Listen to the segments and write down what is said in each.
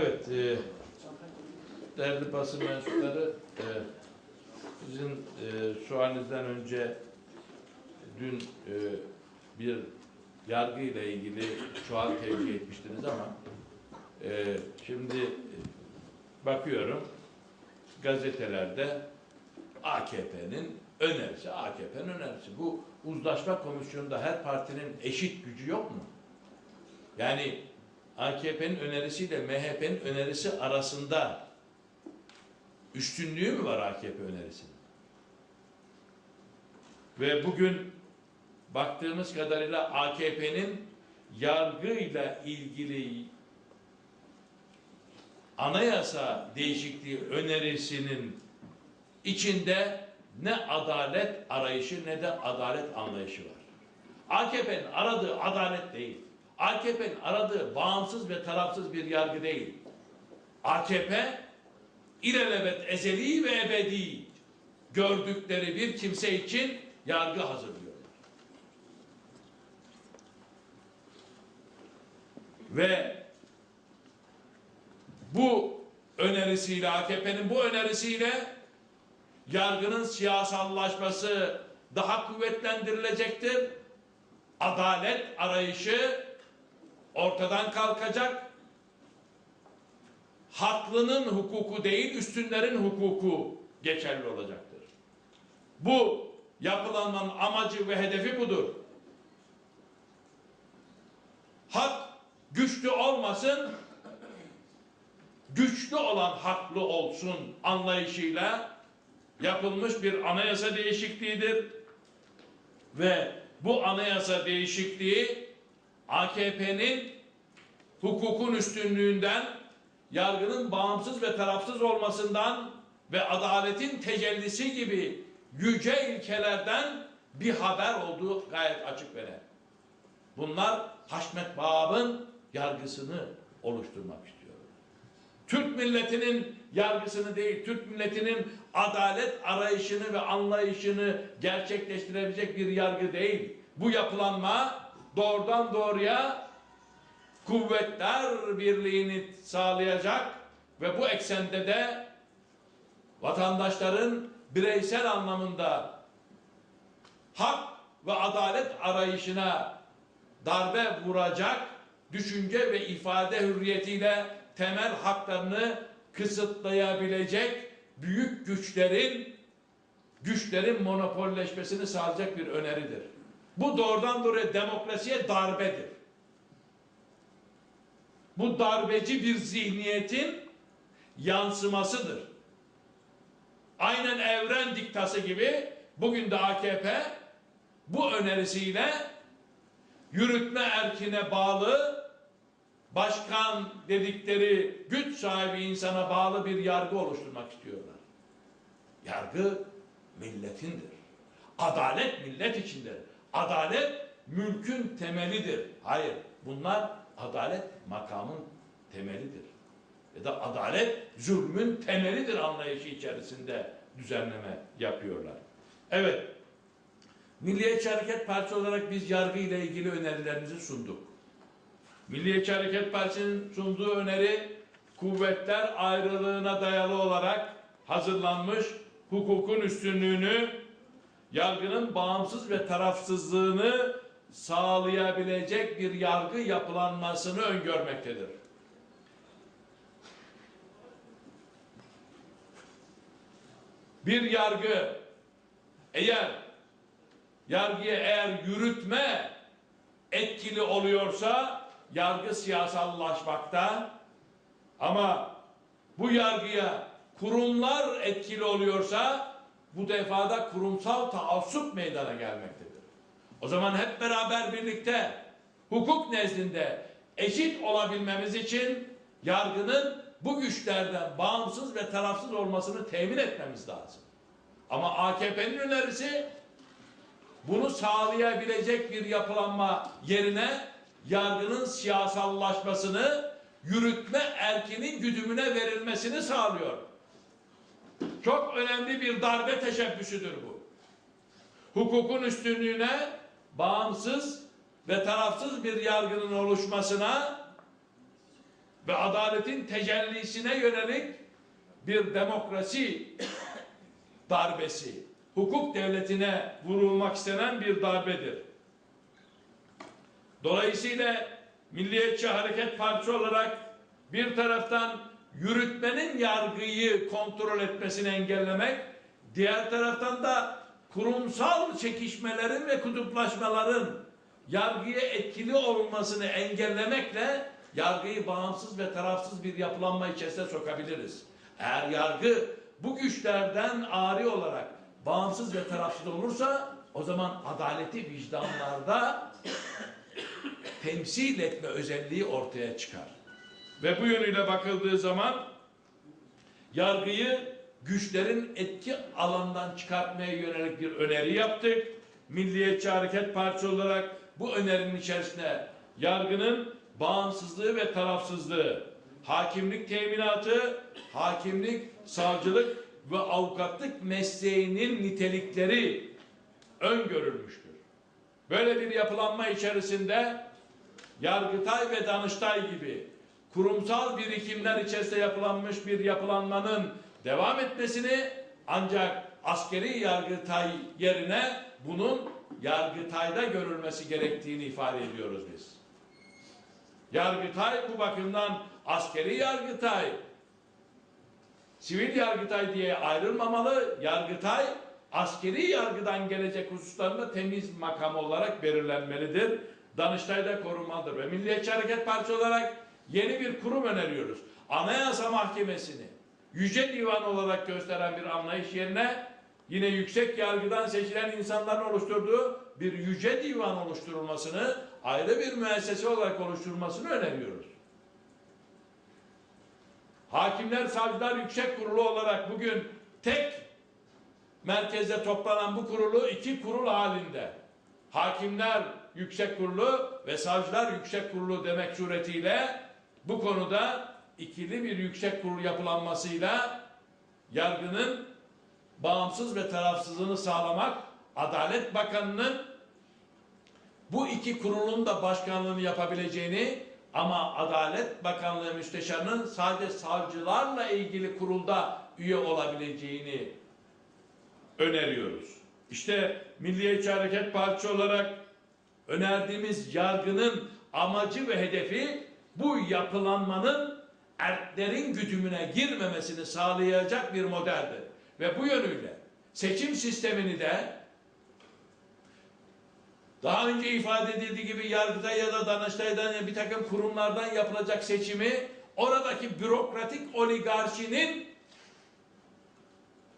Evet, e, değerli basın mensupları, e, sizin e, sualinizden önce dün e, bir yargı ile ilgili sual tevcih etmiştiniz ama e, şimdi bakıyorum gazetelerde AKP'nin önerisi, AKP'nin önerisi. Bu uzlaşma komisyonunda her partinin eşit gücü yok mu? Yani AKP'nin önerisiyle MHP'nin önerisi arasında üstünlüğü mü var AKP önerisinin? Ve bugün baktığımız kadarıyla AKP'nin yargıyla ilgili anayasa değişikliği önerisinin içinde ne adalet arayışı ne de adalet anlayışı var. AKP'nin aradığı adalet değil. AKP'nin aradığı bağımsız ve tarafsız bir yargı değil. AKP ilelebet ezeli ve ebedi gördükleri bir kimse için yargı hazırlıyorlar. Ve bu önerisiyle AKP'nin bu önerisiyle yargının siyasallaşması daha kuvvetlendirilecektir. Adalet arayışı ortadan kalkacak. Haklının hukuku değil, üstünlerin hukuku geçerli olacaktır. Bu yapılanmanın amacı ve hedefi budur. Hak güçlü olmasın, güçlü olan haklı olsun anlayışıyla yapılmış bir anayasa değişikliğidir. Ve bu anayasa değişikliği AKP'nin hukukun üstünlüğünden, yargının bağımsız ve tarafsız olmasından ve adaletin tecellisi gibi yüce ilkelerden bir haber olduğu gayet açık ve. Bunlar Haşmet Bab'ın yargısını oluşturmak istiyor. Türk milletinin yargısını değil, Türk milletinin adalet arayışını ve anlayışını gerçekleştirebilecek bir yargı değil. Bu yapılanma doğrudan doğruya kuvvetler birliğini sağlayacak ve bu eksende de vatandaşların bireysel anlamında hak ve adalet arayışına darbe vuracak düşünce ve ifade hürriyetiyle temel haklarını kısıtlayabilecek büyük güçlerin güçlerin monopolleşmesini sağlayacak bir öneridir. Bu doğrudan doğruya demokrasiye darbedir. Bu darbeci bir zihniyetin yansımasıdır. Aynen evren diktası gibi bugün de AKP bu önerisiyle yürütme erkine bağlı başkan dedikleri güç sahibi insana bağlı bir yargı oluşturmak istiyorlar. Yargı milletindir. Adalet millet içindir. Adalet mülkün temelidir. Hayır, bunlar adalet makamın temelidir. Ya da adalet zulmün temelidir anlayışı içerisinde düzenleme yapıyorlar. Evet, Milliyetçi Hareket Partisi olarak biz yargı ile ilgili önerilerimizi sunduk. Milliyetçi Hareket Partisi'nin sunduğu öneri kuvvetler ayrılığına dayalı olarak hazırlanmış hukukun üstünlüğünü, yargının bağımsız ve tarafsızlığını sağlayabilecek bir yargı yapılanmasını öngörmektedir. Bir yargı eğer yargıya eğer yürütme etkili oluyorsa yargı siyasallaşmakta ama bu yargıya kurumlar etkili oluyorsa bu defada kurumsal taassup meydana gelmektedir. O zaman hep beraber birlikte hukuk nezdinde eşit olabilmemiz için yargının bu güçlerden bağımsız ve tarafsız olmasını temin etmemiz lazım. Ama AKP'nin önerisi bunu sağlayabilecek bir yapılanma yerine yargının siyasallaşmasını yürütme erkinin güdümüne verilmesini sağlıyor. Çok önemli bir darbe teşebbüsüdür bu. Hukukun üstünlüğüne bağımsız ve tarafsız bir yargının oluşmasına ve adaletin tecellisine yönelik bir demokrasi darbesi, hukuk devletine vurulmak istenen bir darbedir. Dolayısıyla Milliyetçi Hareket Partisi olarak bir taraftan yürütmenin yargıyı kontrol etmesini engellemek, diğer taraftan da kurumsal çekişmelerin ve kutuplaşmaların yargıya etkili olmasını engellemekle yargıyı bağımsız ve tarafsız bir yapılanma içerisine sokabiliriz. Eğer yargı bu güçlerden ari olarak bağımsız ve tarafsız olursa o zaman adaleti vicdanlarda temsil etme özelliği ortaya çıkar. Ve bu yönüyle bakıldığı zaman yargıyı güçlerin etki alanından çıkartmaya yönelik bir öneri yaptık. Milliyetçi Hareket Partisi olarak bu önerinin içerisine yargının bağımsızlığı ve tarafsızlığı, hakimlik teminatı, hakimlik, savcılık ve avukatlık mesleğinin nitelikleri öngörülmüştür. Böyle bir yapılanma içerisinde Yargıtay ve Danıştay gibi kurumsal birikimler içerisinde yapılanmış bir yapılanmanın devam etmesini ancak askeri yargıtay yerine bunun yargıtayda görülmesi gerektiğini ifade ediyoruz biz. Yargıtay bu bakımdan askeri yargıtay, sivil yargıtay diye ayrılmamalı. Yargıtay askeri yargıdan gelecek hususlarında temiz makam olarak belirlenmelidir. Danıştay'da korunmalıdır ve Milliyetçi Hareket Partisi olarak yeni bir kurum öneriyoruz. Anayasa Mahkemesi'ni yüce divan olarak gösteren bir anlayış yerine yine yüksek yargıdan seçilen insanların oluşturduğu bir yüce divan oluşturulmasını ayrı bir müessese olarak oluşturulmasını öneriyoruz. Hakimler Savcılar Yüksek Kurulu olarak bugün tek merkezde toplanan bu kurulu iki kurul halinde Hakimler Yüksek Kurulu ve Savcılar Yüksek Kurulu demek suretiyle bu konuda ikili bir yüksek kurul yapılanmasıyla yargının bağımsız ve tarafsızlığını sağlamak Adalet Bakanı'nın bu iki kurulun da başkanlığını yapabileceğini ama Adalet Bakanlığı Müsteşarı'nın sadece savcılarla ilgili kurulda üye olabileceğini öneriyoruz. İşte Milliyetçi Hareket Partisi olarak önerdiğimiz yargının amacı ve hedefi bu yapılanmanın erklerin güdümüne girmemesini sağlayacak bir modeldir. Ve bu yönüyle seçim sistemini de daha önce ifade edildiği gibi Yargıtay ya da Danıştay'dan ya bir takım kurumlardan yapılacak seçimi oradaki bürokratik oligarşinin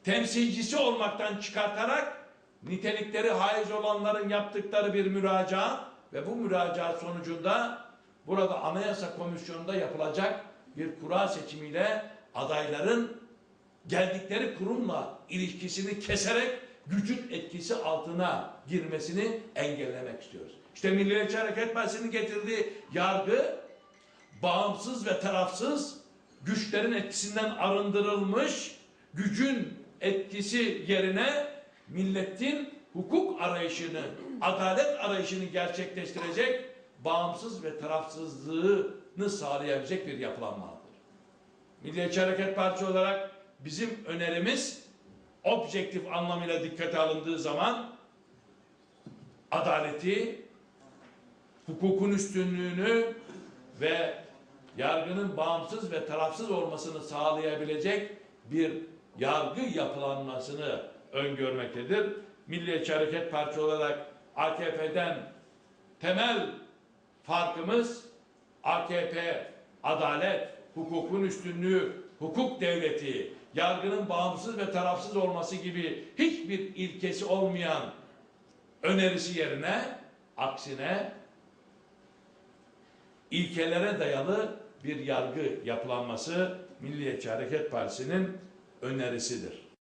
temsilcisi olmaktan çıkartarak nitelikleri haiz olanların yaptıkları bir müracaat ve bu müracaat sonucunda burada Anayasa Komisyonu'nda yapılacak bir kura seçimiyle adayların geldikleri kurumla ilişkisini keserek gücün etkisi altına girmesini engellemek istiyoruz. İşte Milliyetçi Hareket Partisi'nin getirdiği yargı bağımsız ve tarafsız güçlerin etkisinden arındırılmış gücün etkisi yerine milletin hukuk arayışını, adalet arayışını gerçekleştirecek bağımsız ve tarafsızlığını sağlayabilecek bir yapılanmadır. Milliyetçi Hareket Partisi olarak bizim önerimiz objektif anlamıyla dikkate alındığı zaman adaleti, hukukun üstünlüğünü ve yargının bağımsız ve tarafsız olmasını sağlayabilecek bir yargı yapılanmasını öngörmektedir. Milliyetçi Hareket Partisi olarak AKP'den temel farkımız AKP adalet, hukukun üstünlüğü, hukuk devleti, yargının bağımsız ve tarafsız olması gibi hiçbir ilkesi olmayan önerisi yerine aksine ilkelere dayalı bir yargı yapılanması Milliyetçi Hareket Partisi'nin önerisidir.